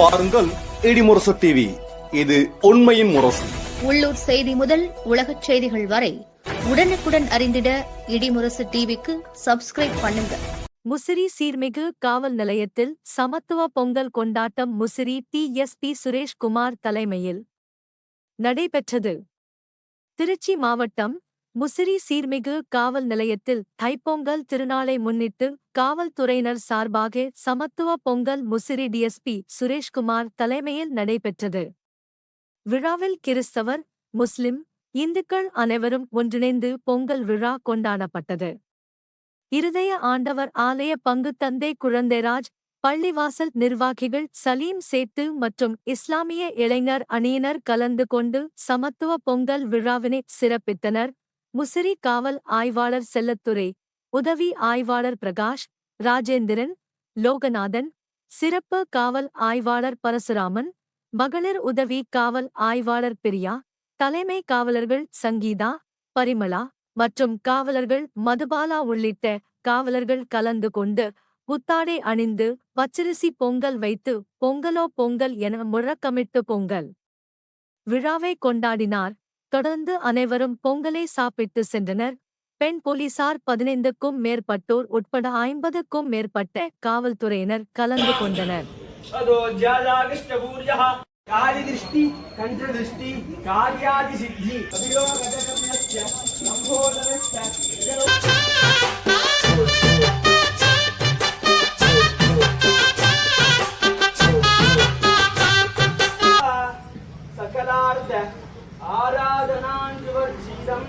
பாருங்கள் இடிமுரசு டிவி இது உண்மையின் முரசு. உள்ளூர் செய்தி முதல் உலகச் செய்திகள் வரை உடனுக்குடன் அறிந்திட இடிமுரசு டிவிக்கு சப்ஸ்கிரைப் பண்ணுங்க. முசிறி சீர்மிகு காவல் நிலையத்தில் சமத்துவ பொங்கல் கொண்டாட்டம் முசிறி டிஎஸ்பி சுரேஷ்குமார் தலைமையில் நடைபெற்றது. திருச்சி மாவட்டம் முசிறி சீர்மிகு காவல் நிலையத்தில் தைப்பொங்கல் திருநாளை முன்னிட்டு காவல்துறையினர் சார்பாக சமத்துவ பொங்கல் முசிறி டிஎஸ்பி சுரேஷ்குமார் தலைமையில் நடைபெற்றது. விழாவில் கிறிஸ்தவர் முஸ்லிம் இந்துக்கள் அனைவரும் ஒன்றிணைந்து பொங்கல் விழா கொண்டாடப்பட்டது. இருதய ஆண்டவர் ஆலய பங்கு தந்தை குழந்தைராஜ் பள்ளிவாசல் நிர்வாகிகள் சலீம் சேத்து மற்றும் இஸ்லாமிய இளைஞர் அணியினர் கலந்து கொண்டு சமத்துவ பொங்கல் விழாவினை சிறப்பித்தனர். முசிறி காவல் ஆய்வாளர் செல்லத்துறை உதவி ஆய்வாளர் பிரகாஷ் ராஜேந்திரன் லோகநாதன் சிறப்பு காவல் ஆய்வாளர் பரசுராமன் மகளிர் உதவி காவல் ஆய்வாளர் பிரியா தலைமை காவலர்கள் சங்கீதா பரிமளா மற்றும் காவலர்கள் மதுபாலா உள்ளிட்ட காவலர்கள் கலந்து கொண்டு புத்தாடை அணிந்து பச்சரிசி பொங்கல் வைத்து பொங்கலோ பொங்கல் என முழக்கமிட்டு பொங்கல் விழாவை கொண்டாடினார். தொடர்ந்து அனைவரும் பொங்கலை சாப்பிட்டு சென்றனர். பெண் போலீசார் பதினைந்துக்கும் மேற்பட்டோர் உட்பட ஐம்பதுக்கும் மேற்பட்ட காவல்துறையினர் கலந்து கொண்டனர். காரியாதி சித்தி காஞ்சுவர் சீதம்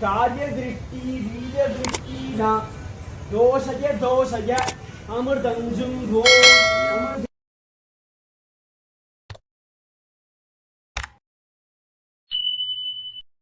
कार्य दृष्टि कार्यदृष्टि बीजदृष्टि न दोषय दोषय अमृतञ्जुम्भो